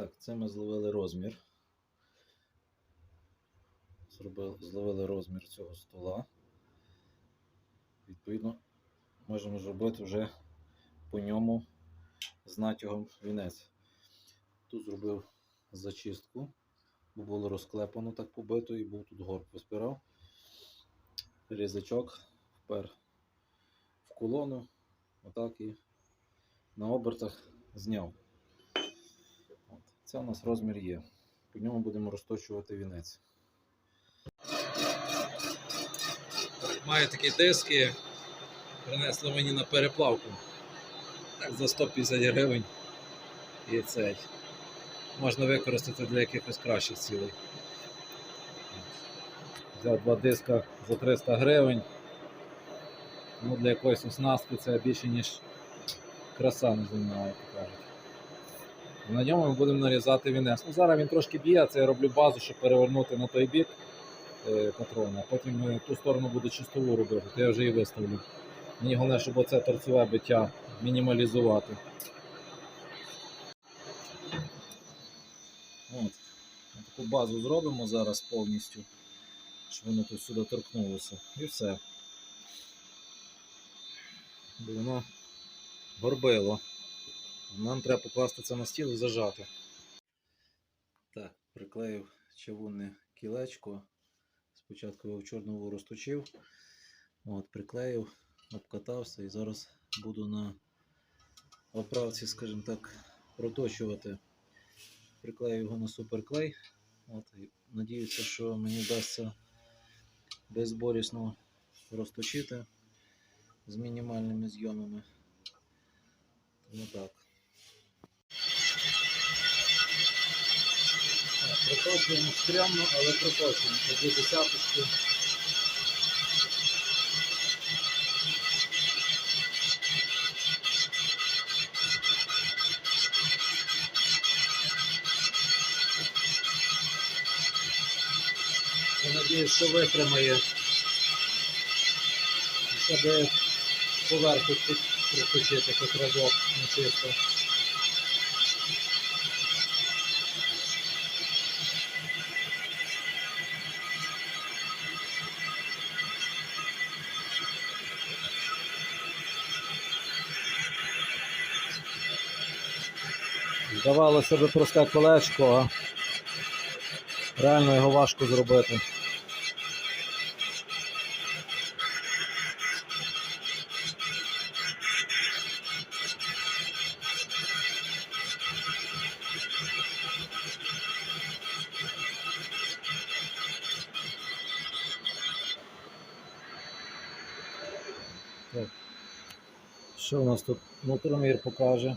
Так, це ми зловили розмір. Зробили, зловили розмір цього стола. Відповідно, можемо зробити вже по ньому з натягом вінець. Тут зробив зачистку, бо було розклепано так побито і був тут горб виспирав. Різачок впер в колону, отак і на обертах зняв. Це у нас розмір є. По ньому будемо розточувати вінець. Маю такі диски, принесли мені на переплавку. Так, за 150 гривень. І цей. Можна використати для якихось кращих цілей. Взяв два диска за 300 гривень. Ну, для якоїсь оснастки це більше, ніж краса неземна, як то кажуть. На ньому ми будемо нарізати вінець. Ну, зараз він трошки б'є, це я роблю базу, щоб перевернути на той бік е, патрона, потім е, ту сторону буду чистову робити, то я вже її виставлю. Мені головне, щоб оце торцеве биття мінімалізувати. От. Таку базу зробимо зараз повністю, щоб воно тут сюди торкнулося. І все. Бо воно горбило. Нам треба покласти це на стіл і зажати. Так, приклеїв чавунне кілечко. Спочатку його в чорнову розточив. От, приклеїв, обкатався і зараз буду на оправці, скажімо так, проточувати. Приклею його на суперклей. От, і надіюся, що мені вдасться безболісно розточити з мінімальними зйомами. Тому так. Так, Проточуємо стрімно, але проточуємо. По дві десяточки. Я надіюсь, що витримає. Щоб поверху тут проточити хоч разок не Здавалося би просте колечко, а реально його важко зробити. Що у нас тут мутромір покаже?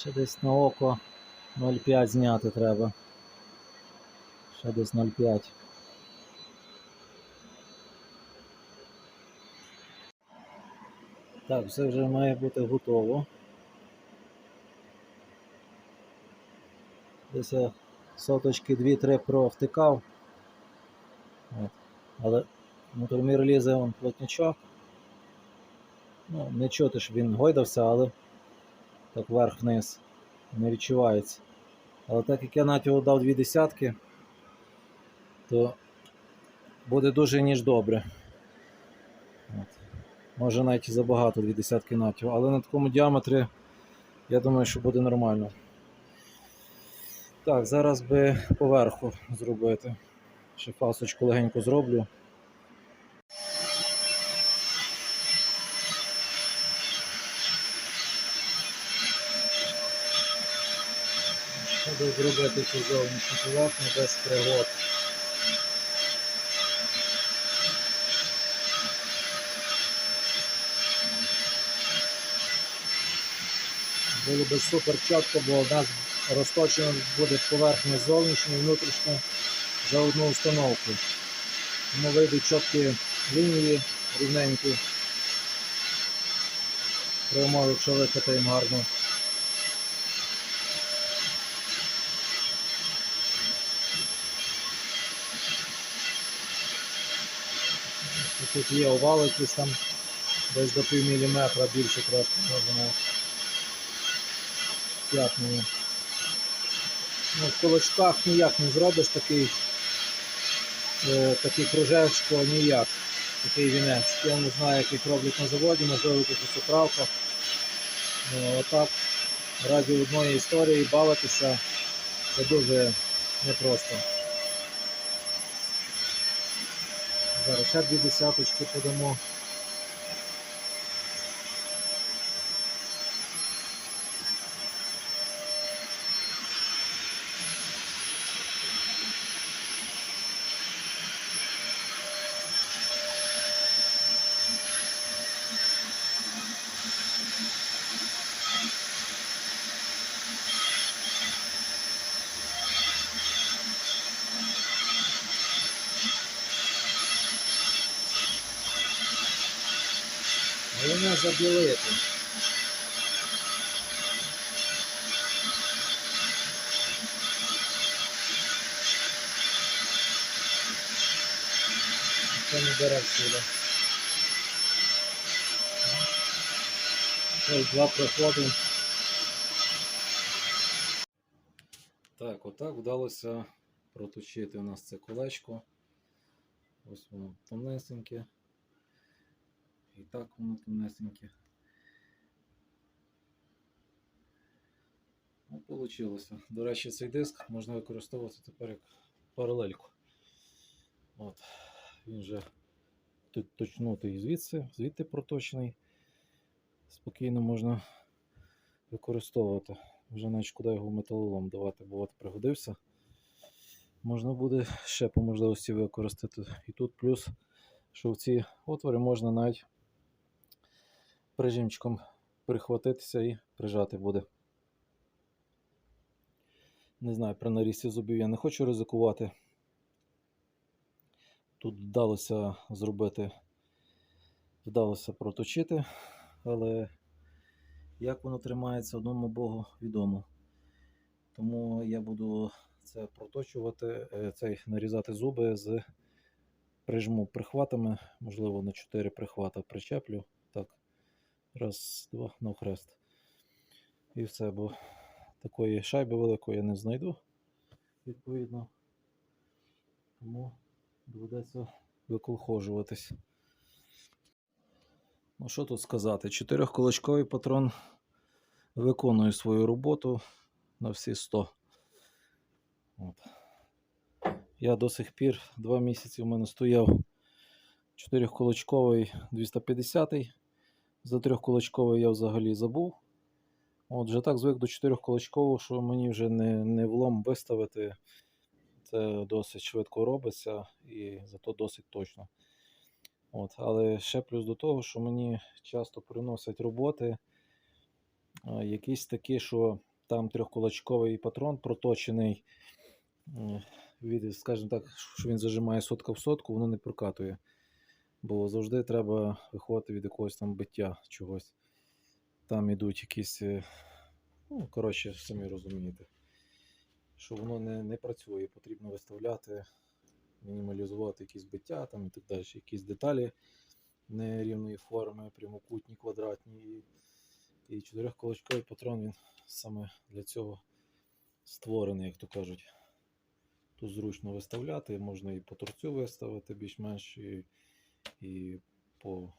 Ще десь на око 0,5 зняти треба. Ще десь 0,5. Так, все вже має бути готово. Десь я соточки 2-3 провтикав. От. Але мотормір лізе вон плотнячок. Ну, не чути, щоб він гойдався, але так вверх-вниз не відчувається. Але так як я натягу дав дві десятки, то буде дуже ніж добре. От. Може навіть і забагато дві десятки натягу, але на такому діаметрі я думаю, що буде нормально. Так, зараз би поверху зробити. Ще фасочку легенько зроблю. Треба зробити цю зовнішню поверхню без пригод. Було би супер чітко, бо у нас розточено буде поверхня зовнішня і внутрішня за одну установку. Тому вийдуть чіткі лінії рівненькі. При умові, якщо викатаємо гарно. Тут є овал якийсь там десь до пів міліметра більше трошки можемо п'ятною. Ну, в кулачках ніяк не зробиш такий, е, такий кружечко, ніяк. Такий вінець. Я не знаю, який роблять на заводі, можливо, якась управка. Ну, отак, раді одної історії бавитися це дуже непросто. Зараз ще дві десяточки подамо. Забілити. Це не бере всюди. Два проходи. Так, отак вдалося проточити у нас це колечко. Ось воно тонесеньке. І так воно тонесеньке. Ну, получилося. До речі, цей диск можна використовувати тепер як паралельку. От. Він вже точнутий звідси, звідти проточений. Спокійно можна використовувати. Вже навіть шкода його металолом давати, бо пригодився. Можна буде ще по можливості використати. І тут плюс, що в ці отвори можна навіть прижимчиком прихватитися і прижати буде. Не знаю, при нарізці зубів я не хочу ризикувати. Тут вдалося зробити, вдалося проточити, але як воно тримається одному Богу відомо. Тому я буду це проточувати, е, цей нарізати зуби з прижму прихватами, можливо, на 4 прихвата причеплю. Раз, два, навхрест. І все, бо такої шайби великої я не знайду, відповідно. Тому доведеться виколхожуватись. Ну, що тут сказати? Чотирьохкулачковий патрон виконує свою роботу на всі 100. От. Я до сих пір два місяці в мене стояв чотирьохкулачковий 250 За трьохкулачковий я взагалі забув. От вже так звик до чотирьохкулачкового, що мені вже не, не влом виставити. Це досить швидко робиться і зато досить точно. От, але ще плюс до того, що мені часто приносять роботи а, якісь такі, що там трьохкулачковий патрон проточений, е, від, скажімо так, що він зажимає сотка в сотку, воно не прокатує. Бо завжди треба виходити від якогось там биття чогось. Там ідуть якісь, е, ну, коротше, самі розумієте, що воно не, не працює, потрібно виставляти мінімалізувати якісь биття там і так далі, якісь деталі нерівної форми, прямокутні, квадратні. І, і чотирьохколочковий патрон він саме для цього створений, як то кажуть. Тут зручно виставляти, можна і по торцю виставити більш-менш, і, і по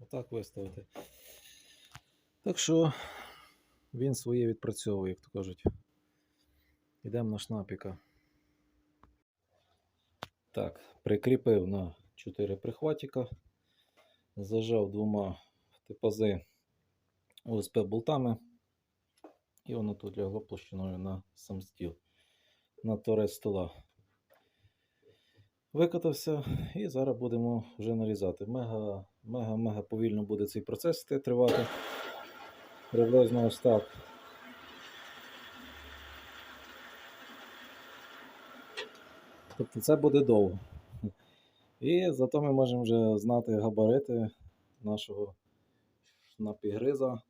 отак виставити. Так що він своє відпрацьовує, як то кажуть. Йдемо на шнапіка. Так, прикріпив на 4 прихватика, зажав двома типази ОСП болтами, і воно тут лягло площиною на сам стіл, на торець стола. Викатався і зараз будемо вже нарізати. Мега, мега, мега повільно буде цей процес тривати. Приблизно ось так. Тобто це буде довго. І зато ми можемо вже знати габарити нашого шнапігриза,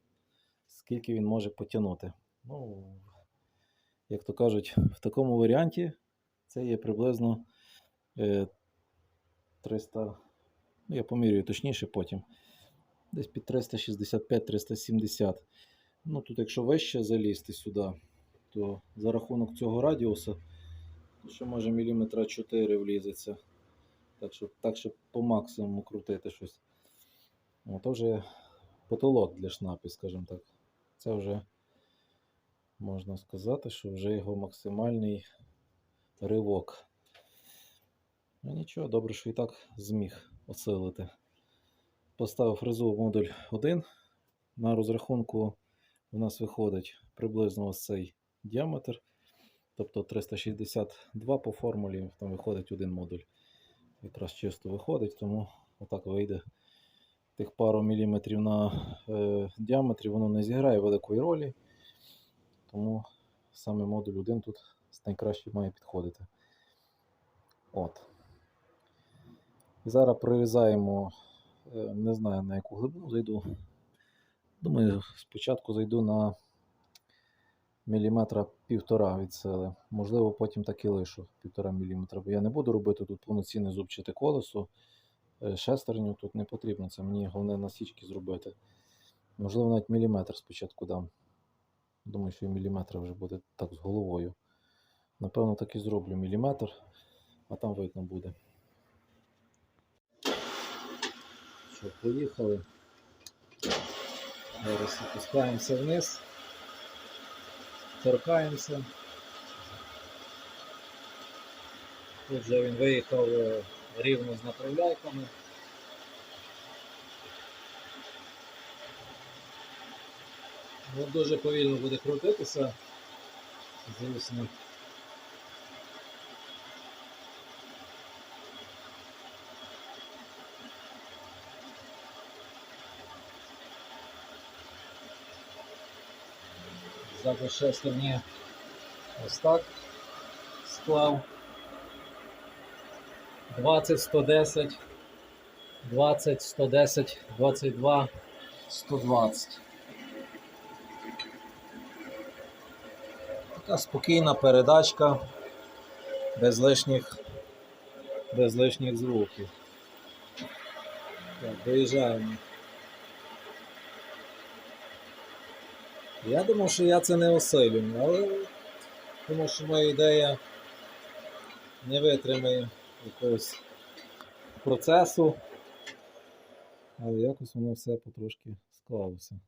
скільки він може потягнути. Ну, як то кажуть, в такому варіанті це є приблизно 300, ну я помірюю точніше потім. Десь під 365-370. Ну тут, якщо вище залізти сюди, то за рахунок цього радіуса, ще може міліметра 4 влізеться. Так, щоб, так, щоб по максимуму крутити щось. То вже потолок для шнапів, скажімо так. Це вже можна сказати, що вже його максимальний ривок. Ну нічого, добре, що і так зміг осилити. Поставив фрезу модуль 1. На розрахунку у нас виходить приблизно ось цей діаметр. Тобто 362 по формулі, там виходить один модуль. Якраз чисто виходить, тому отак вийде тих пару міліметрів на е, діаметрі, воно не зіграє великої ролі. Тому саме модуль 1 тут найкраще має підходити. От. І зараз прорізаємо, е, не знаю на яку глибину зайду. Думаю, спочатку зайду на міліметра півтора від сили. Можливо, потім так і лишу півтора міліметра, бо я не буду робити тут повноцінне зубчате колесо. Е, Шестерню тут не потрібно, це мені головне насічки зробити. Можливо, навіть міліметр спочатку дам. Думаю, що і міліметр вже буде так з головою. Напевно, так і зроблю міліметр, а там видно буде. Що, поїхали. Зараз опускаємося вниз, торкаємося. Тут вже він виїхав е, рівно з направляйками. Ну, дуже повільно буде крутитися. Звісно. Ззаду шестерні ось так склав. 20, 110, 20, 110, 22, 120. Така спокійна передачка, без лишніх, без лишніх звуків. Так, доїжджаємо. Я думав, що я це не осилю, але думаю, що моя ідея не витримає якогось процесу. Але якось воно все потрошки склалося.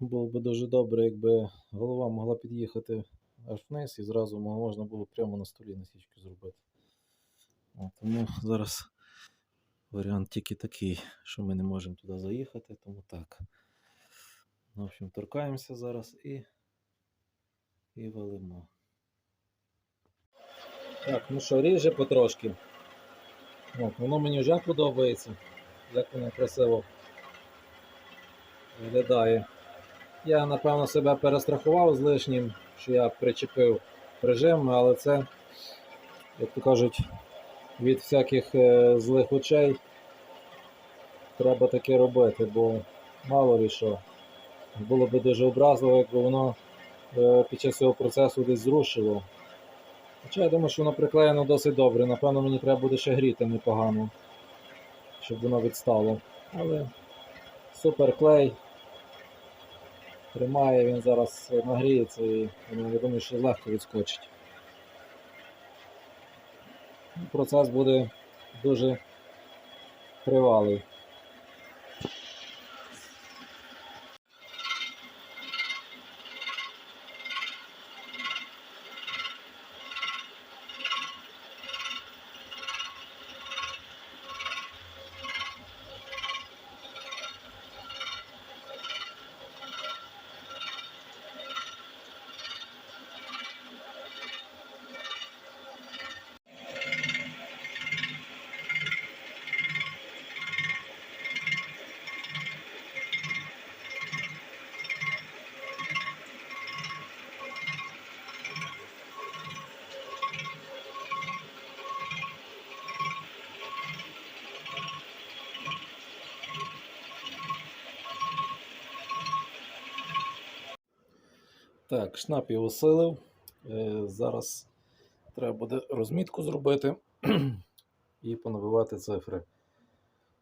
Було б дуже добре, якби голова могла під'їхати аж вниз і зразу можна було прямо на столі насічку зробити. От, тому зараз варіант тільки такий, що ми не можемо туди заїхати, тому так. В общем, торкаємося зараз і, і валимо. Так, ну що, ріже потрошки. От, воно мені вже подобається, як воно красиво виглядає. Я, напевно, себе перестрахував з лишнім, що я причепив прижим, але це, як то кажуть, від всяких е, злих очей треба таке робити, бо мало ли що. Було б дуже образливо, якби воно е, під час цього процесу десь зрушило. Хоча я думаю, що воно приклеєно досить добре. Напевно, мені треба буде ще гріти непогано, щоб воно відстало. Але супер клей. Тримає, він зараз нагріється і я думаю, що легко відскочить. Процес буде дуже тривалий. Так, шнап його осилив. Е, Зараз треба буде розмітку зробити і понабивати цифри.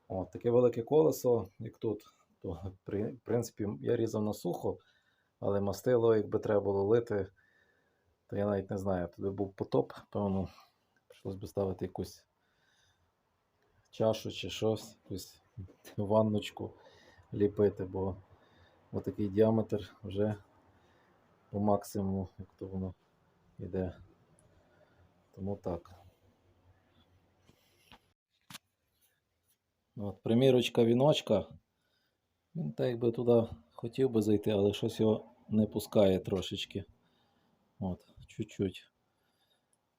От, таке велике колесо, як тут. То, в принципі, я різав на сухо, але мастило, якби треба було лити, то я навіть не знаю. Туди був потоп, певно, прийшлось би ставити якусь чашу чи щось, якусь ванночку ліпити, бо отакий діаметр вже по максимуму, як то воно йде. Тому так. От, примірочка віночка. Він так якби туди хотів би зайти, але щось його не пускає трошечки. От, чуть-чуть.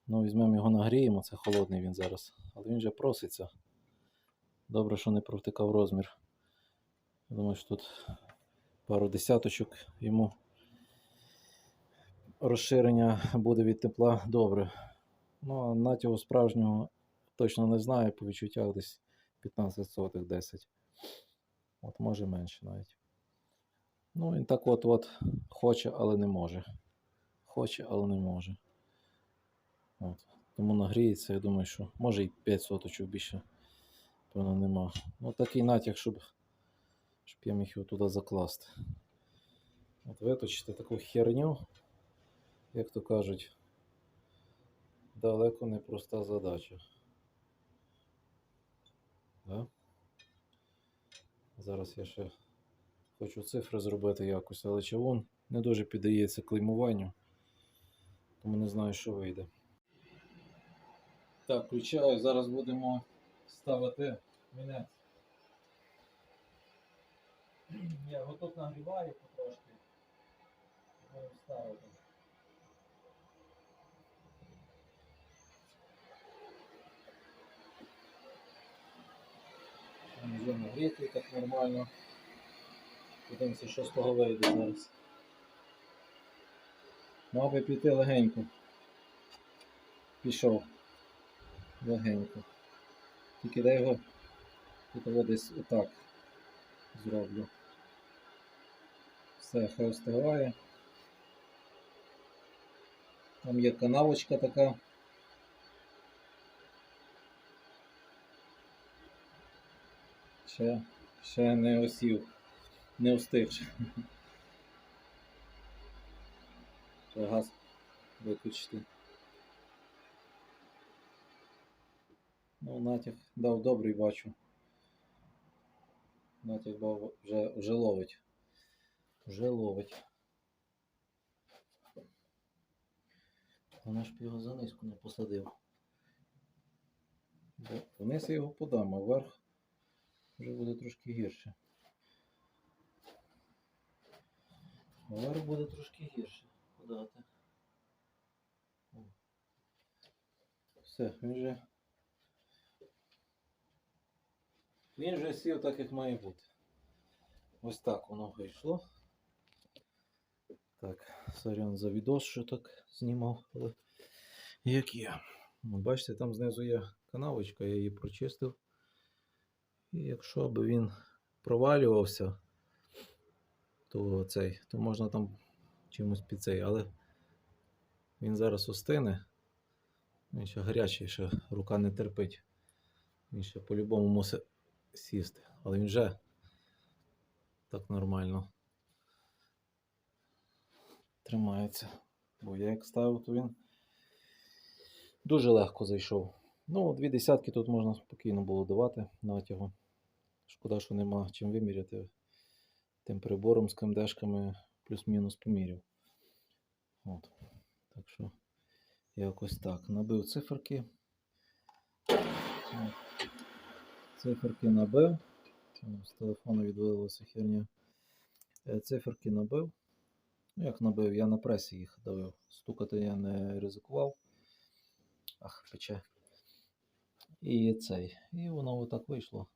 Ну, візьмемо його нагріємо, це холодний він зараз. Але він вже проситься. Добре, що не провтикав розмір. Я думаю, що тут пару десяточок йому розширення буде від тепла добре. Ну, а натягу справжнього точно не знаю, по відчуттях десь 15 сотих 10. От може менше навіть. Ну, він так от от хоче, але не може. Хоче, але не може. От. Тому нагріється, я думаю, що може і 5 соточок більше, певно, нема. Ну, такий натяг, щоб, щоб я міг його туди закласти. От виточити таку херню, як то кажуть, далеко не проста задача. Да? Зараз я ще хочу цифри зробити якось, але чавун не дуже піддається клеймуванню, тому не знаю, що вийде. Так, включаю, зараз будемо ставити мінець. Я його тут нагріваю потрошки. Будемо ставити. Вже нагрітий так нормально. Подивимося, що з того вийде зараз. Мав би піти легенько. Пішов. Легенько. Тільки дай його тут десь отак зроблю. Все, хай остигає. Там є канавочка така. Ще, ще не осів, не встиг. ще. Газ виключити. Ну, натяг дав добрий, бачу. Натяг дав вже, вже ловить. Вже ловить. Вона ж його занизько не посадив. Вниз я його подам, а вверх вже буде трошки гірше. Вверх буде трошки гірше подати. Все, він вже. Він вже сів так, як має бути. Ось так воно вийшло. Так, сорян за відос, що так знімав, але як. Ну, Бачите, там знизу є канавочка, я її прочистив. І якщо б він провалювався, то цей, то можна там чимось під цей, але він зараз остине. Він ще гарячий, ще рука не терпить. Він ще по-любому мусить сісти. Але він вже так нормально тримається. Бо я як ставив, то він дуже легко зайшов. Ну, дві десятки тут можна спокійно було давати натягу. Шкода, що нема чим виміряти. Тим прибором з КМДшками плюс-мінус поміряв. От. Так що якось так. Набив циферки. Циферки набив. З телефону відвалилася херня. Е, Циферки набив. Ну, як набив, я на пресі їх давив. Стукати я не ризикував. Ах, пече. І цей. І воно отак вийшло.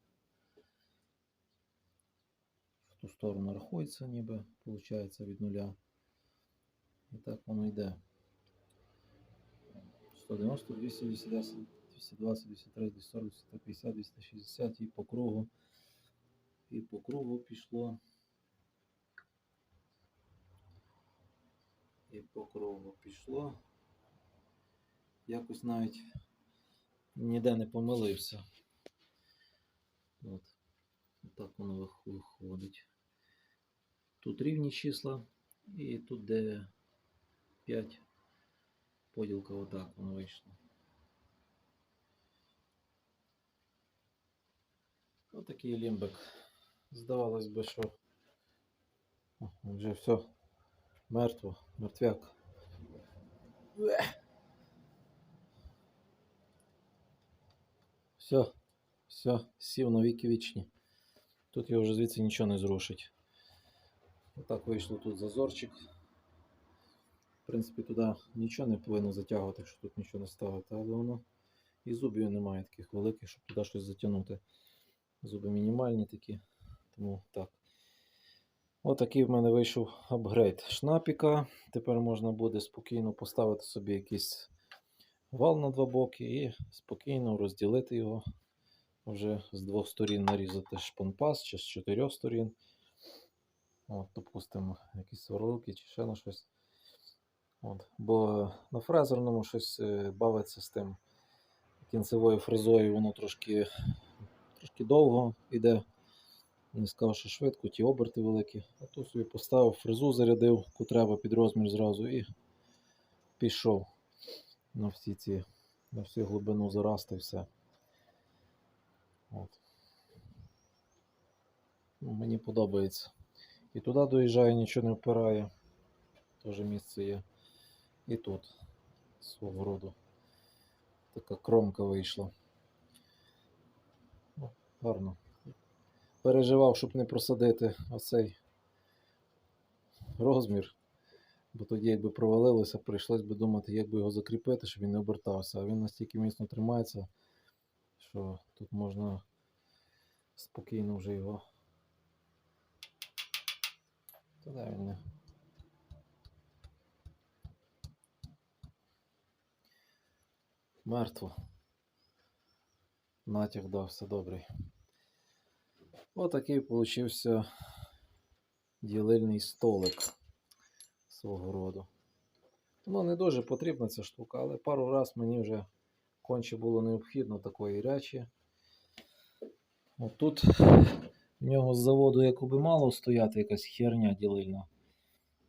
В ту сторону рахується, ніби, виходить від нуля. І так воно йде. 190, 200, 210, 220, 230, 240, 250, 260 і по кругу. І по кругу пішло. І по кругу пішло. Якось навіть ніде не помилився. От. воно виходить. Тут рівні числа, і тут де 5 поділка отак воно вийшло. Отакий лімбик. Здавалось би, що вже все мертво, мертвяк. Все, все, сів на віки вічні. Тут його вже звідси нічого не зрушить. Отак вийшло тут зазорчик. В принципі, туди нічого не повинно затягувати, якщо тут нічого не ставити, але воно і зубів немає таких великих, щоб туди щось затягнути. Зуби мінімальні такі, тому так. Отакий в мене вийшов апгрейд шнапіка. Тепер можна буде спокійно поставити собі якийсь вал на два боки і спокійно розділити його. Вже з двох сторін нарізати шпонпас чи з чотирьох сторін. От, допустимо, якісь сверлилки чи ще на щось. От. Бо на фрезерному щось е, бавиться з тим кінцевою фрезою, воно трошки, трошки довго йде. Не сказав, що швидко, ті оберти великі. А тут собі поставив фрезу, зарядив, яку під розмір зразу і пішов на всі ці, на всю глибину зарасти все. От. Ну, мені подобається. І туди доїжджає, нічого не впирає. Теж місце є. І тут свого роду. Така кромка вийшла. Ну, гарно. Переживав, щоб не просадити оцей розмір. Бо тоді, якби провалилося, прийшлось би думати, як би його закріпити, щоб він не обертався. А він настільки міцно тримається, що тут можна спокійно вже його. Та де він не. Мертво. Натяг дав, все добрий. Отакий получився ділильний столик свого роду. Ну, не дуже потрібна ця штука, але пару раз мені вже конче було необхідно такої речі. От тут в нього з заводу якоби мало стояти якась херня ділильна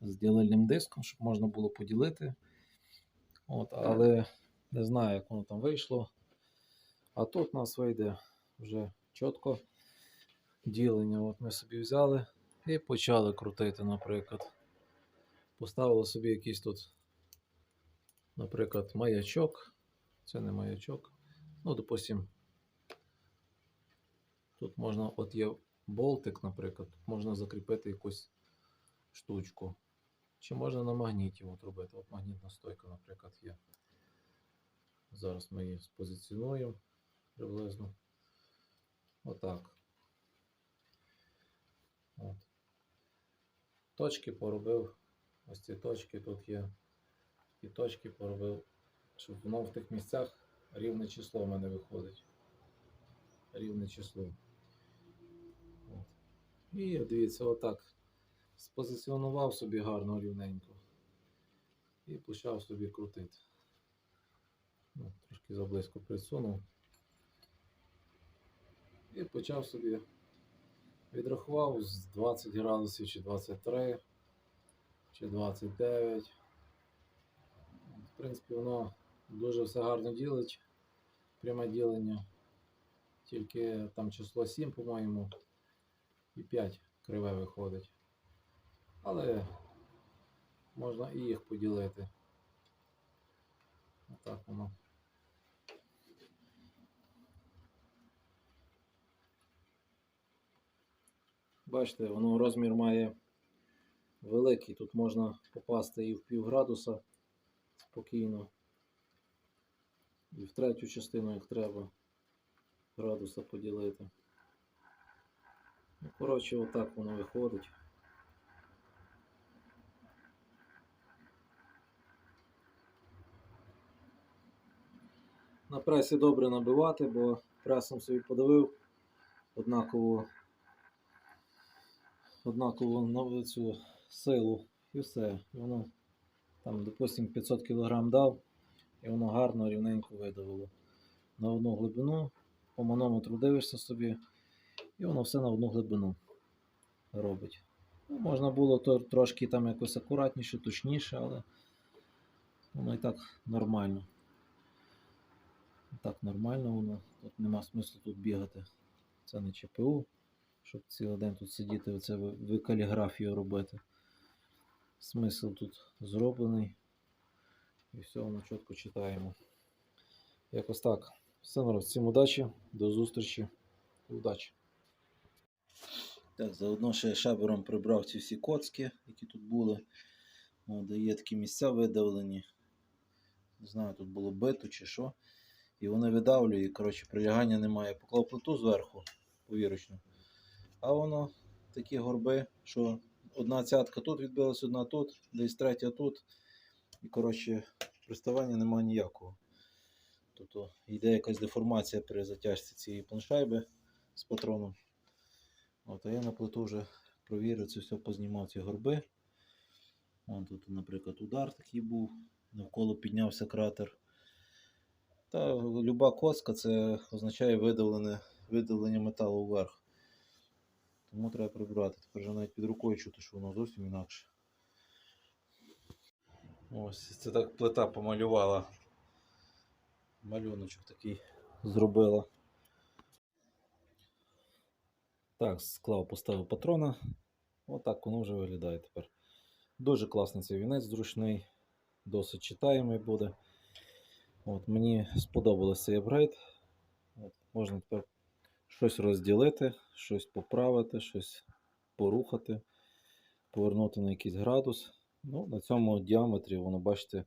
з ділильним диском, щоб можна було поділити. От, але не знаю, як воно там вийшло. А тут у нас вийде вже чітко ділення. От ми собі взяли і почали крутити, наприклад. Поставили собі якийсь тут, наприклад, маячок. Це не маячок. Ну, допустим, тут можна, от є болтик, наприклад, можна закріпити якусь штучку. Чи можна на магніті от робити? От магнітна стойка, наприклад, є. Зараз ми її спозиціонуємо приблизно. Отак. От. Точки поробив. Ось ці точки тут є. І точки поробив, щоб воно в тих місцях рівне число в мене виходить. Рівне число. От. І дивіться, отак. Спозиціонував собі гарно рівненько. І почав собі крутити. Ну, трошки заблизько присунув. І почав собі відрахував з 20 градусів чи 23, чи 29. В принципі, воно дуже все гарно ділить. Пряме ділення. Тільки там число 7, по-моєму, і 5 криве виходить. Але можна і їх поділити. Отак воно. Бачите, воно розмір має великий. Тут можна попасти і в пів градуса спокійно. І в третю частину, як треба, градуса поділити. Ну, коротше, отак воно виходить. На пресі добре набивати, бо пресом собі подавив однаково однаково на цю силу і все. Воно там, допустим, 500 кг дав, і воно гарно рівненько видавило. На одну глибину, по манометру дивишся собі, І воно все на одну глибину робить. Ну, можна було то, трошки там якось акуратніше, точніше, але воно і так нормально. Так нормально воно. Тут нема смислу тут бігати. Це не ЧПУ, щоб цілий день тут сидіти, оце ви, ви робити. Смисл тут зроблений. І все воно чітко читаємо. Якось так. Все народ, всім удачі, до зустрічі. Удачі. Так, заодно ще шабером прибрав ці всі коцки, які тут були. О, є такі місця видавлені. Не знаю, тут було бито чи що. І вони видавлює, коротше, прилягання немає. Поклав плиту зверху, повірочну. А воно такі горби, що одна цятка тут відбилась, одна тут, десь третя тут. І, коротше, приставання немає ніякого. Тобто йде якась деформація при затяжці цієї планшайби з патроном. От, а я на плиту вже провірив це все, познімав ці горби. Вон тут, наприклад, удар такий був, навколо піднявся кратер. Та люба коска це означає видавлення металу вверх. Тому треба прибрати. Тепер вже навіть під рукою чути, що воно зовсім інакше. Ось це так плита помалювала. Малюночок такий зробила. Так, склав, поставив патрона. Отак воно вже виглядає тепер. Дуже класний цей вінець, зручний, досить читаємий буде. От, мені сподобався цей апгрейд. От, можна тепер щось розділити, щось поправити, щось порухати, повернути на якийсь градус. Ну, на цьому діаметрі, воно, бачите,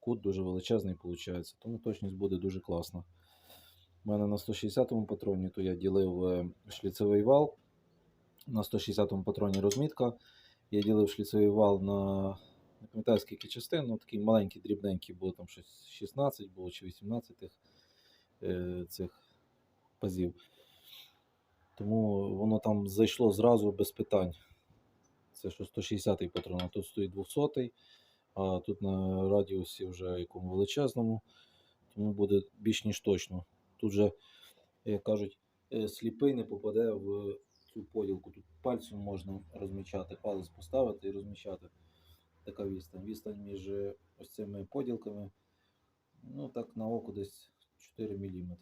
кут дуже величезний виходить, тому точність буде дуже класна. У мене на 160-му патроні, то я ділив е, шліцевий вал. На 160-му патроні розмітка. Я ділив шліцевий вал на не пам'ятаю скільки частин, ну такий маленький, дрібненький, було там щось 16 було чи 18 тих, е, цих пазів. Тому воно там зайшло зразу без питань. Це що 160-й патрон, а тут стоїть 200-й, а тут на радіусі вже якому величезному, тому буде більш ніж точно. Тут же, як кажуть, е, сліпий не попаде в цю поділку. Тут пальцем можна розмічати, палець поставити і розмічати. Така відстань. Відстань між е, ось цими поділками, ну так на око десь 4 мм.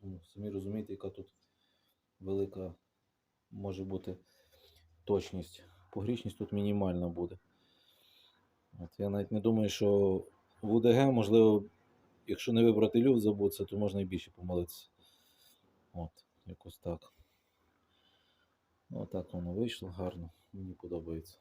Тому самі розумієте, яка тут велика може бути точність. Погрішність тут мінімальна буде. От я навіть не думаю, що в УДГ, можливо, якщо не вибрати люфт забутися, то можна і більше помилитися. От, якось так. Отак воно вийшло гарно. Мені подобається.